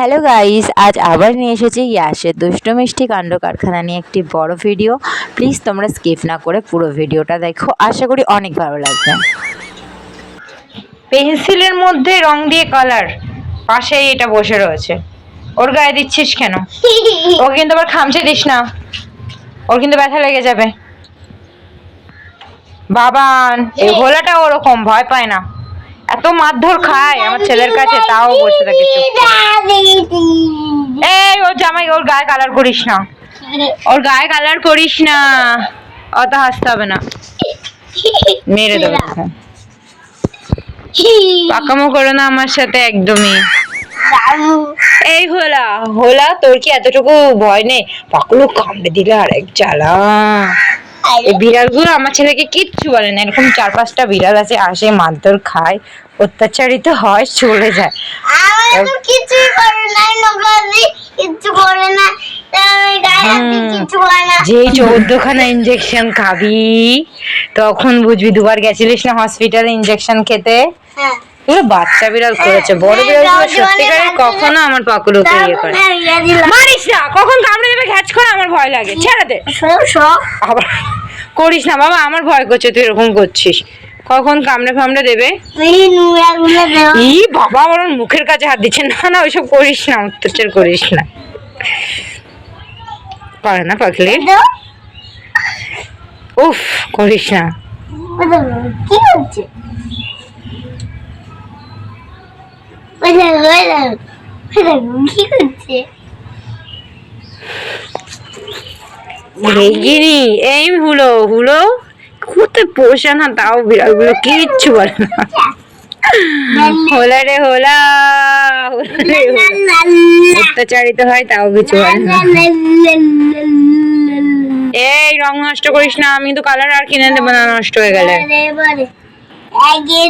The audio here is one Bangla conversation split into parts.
হ্যালো গাইস আজ আবার নিয়ে এসেছি ইয়াসের দুষ্ট মিষ্টি কাণ্ড কারখানা নিয়ে একটি বড় ভিডিও প্লিজ তোমরা স্কিপ না করে পুরো ভিডিওটা দেখো। আশা করি অনেক ভালো লাগবে। পেন্সিলের মধ্যে রং দিয়ে কালার পাশেই এটা বসে রয়েছে। ওর গায়ে দিচ্ছিস কেন? ও কিন্তু আবার খামচে দিস না। ওর কিন্তু ব্যথা লেগে যাবে। বাবান এই ভোলাটা ওরকম ভয় পায় না। এত মারধর খায় আমার ছেলের কাছে তাও বসে থাকে চুপ গায়ে কালার করিস না। ওর গায়ে কালার করিস না। অত হাসতে হবে না। মেরে দেবো পাকামো করো না আমার সাথে একদমই। এই হোলা হোলা তোর কি এতটুকু ভয় নেই? পাকলু কামড়ে দিলে আরেক জ্বালা। এই বিড়ালগুলো আমার ছেলেকে কিচ্ছু বলে না। এরকম চার পাঁচটা বিড়াল আছে আসে মারধর খায় অত্যাচারিত হয় চলে যায়। কিছুই করে নাই যেই চৌদ্দখানা ইঞ্জেকশন খাবি তখন বুঝবি দুবার গেছিলিস না হসপিটালে ইঞ্জেকশন খেতে? হ্যাঁ। এগুলো বাচ্চা বিড়াল করেছে বড় হ্যাঁ, বিড়াল সত্যিকারে কখনো আমার পাকুলুকে ইয়ে করে। তারপরে ইয়ে মারিস না কখন কামড়ে দেবে ঘ্যাচ করে আমার ভয় লাগে ছেড়ে দে। আবার করিস না বাবা আমার ভয় করছে তুই এরকম করছিস। কখন কামড়ে ফামড়ে দেবে? এই ই বাবা ওর মুখের কাছে হাত দিচ্ছে। না না ওইসব করিস না অত্যাচার করিস না। পারে না পাখলি উফ করিস না। কি হচ্ছে? কি এই হুলো হুলো। কোথায় পোষা না, তাও বিড়ালগুলো কিচ্ছু বলে না। হোলা রে হোলা। অত্যাচারিত হয়, তাও কিছু বলে না। এই রং নষ্ট করিস না, আমি তো কালার আর কিনে দেবো না, নষ্ট হয়ে গেলে। আগে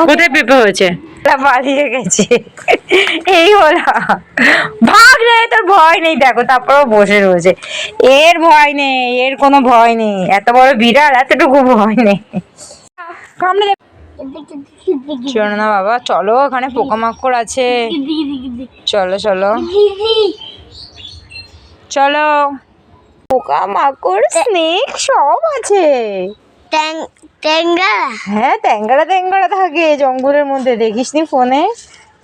কোথায় পেঁপে হয়েছে ওরা পালিয়ে গেছে এই হলা ভাগ রে তোর ভয় নেই দেখো তারপরেও বসে রয়েছে এর ভয় নেই এর কোনো ভয় নেই এত বড় বিড়াল এতটুকু ভয় নেই কামড়ে চলো না বাবা চলো ওখানে পোকামাকড় আছে চলো চলো চলো পোকামাকড় স্নেক সব আছে। ট্যাঙ্গা হ্যাঁ ট্যাঙ্গারা ট্যাঙ্গারা থাকে জঙ্গলের মধ্যে। দেখিস নি ফোনে?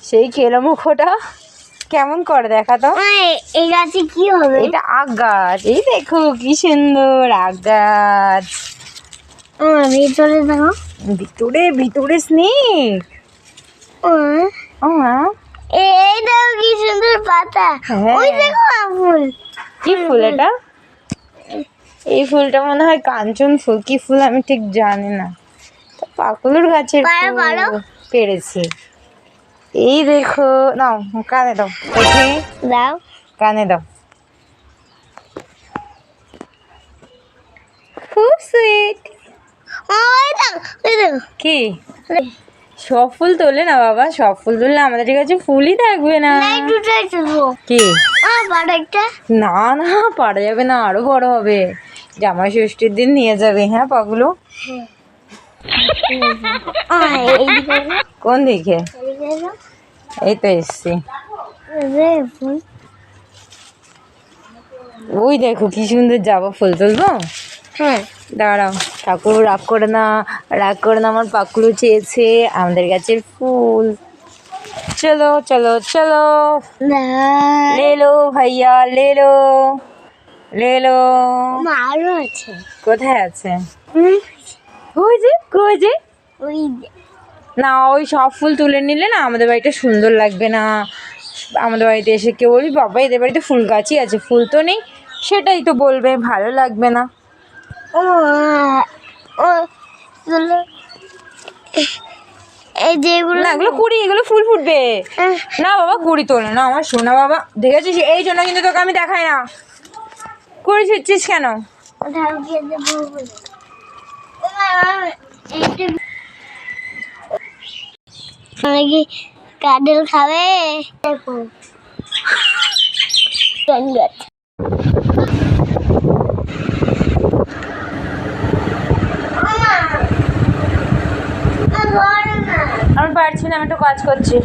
সেই কেলো মুখোটা। কেমন করে দেখা তো? এই গাছে কি হবে? এটা আগ গাছ। এই দেখো কি সুন্দর আগ গাছ। ভিতরে দেখো। ভিতরে ভিতরে স্নেক। এই দেখো কি সুন্দর পাতা। হ্যাঁ। ওই দেখো ফুল। কি ফুল এটা? এই ফুলটা মনে হয় কাঞ্চন ফুল কি ফুল আমি ঠিক জানি না। পাকুলুর গাছের ফুল পেরেছি। এই দেখো নাও কানে দাও দাও। কানে দাও। খুব সুইট কি? সব ফুল তোলে না বাবা সব ফুল তুললে আমাদের কাছে ফুলই থাকবে না। কি? আ বড় একটা না না পারা যাবে না আরও বড় হবে। জামাই ষষ্ঠীর দিন নিয়ে যাবে হ্যাঁ পাগুলো? কোন দিকে? এই তো এসছি। ওই দেখো কি সুন্দর যাব ফুল তুলবো? হ্যাঁ। দাঁড়াও ঠাকুর রাগ করে না রাগ করে না আমার পাকুলু চেয়েছে আমাদের গাছের ফুল। চলো চলো চলো। লেলো ভাইয়া লেলো লেলো আরও আছে। কোথায় আছে? ওই যে কই যে। ওই না ওই সব ফুল তুলে নিলে না আমাদের বাড়িটা সুন্দর লাগবে না। আমাদের বাড়িতে এসে কেউ বলবি বাবা এদের বাড়িতে ফুল গাছই আছে ফুল তো নেই। সেটাই তো বলবে ভালো লাগবে না। ও ও এই যেগুলো না এগুলো কুড়ি এগুলো ফুল ফুটবে। না বাবা কুড়ি তোলে না আমার শোনা বাবা। দেখেছিস? এই জন্য কিন্তু তোকে আমি দেখাই না। কুড়ি ছিটছিস কেন? কাডল খাবে আমি পারছি না আমি একটু কাজ করছি।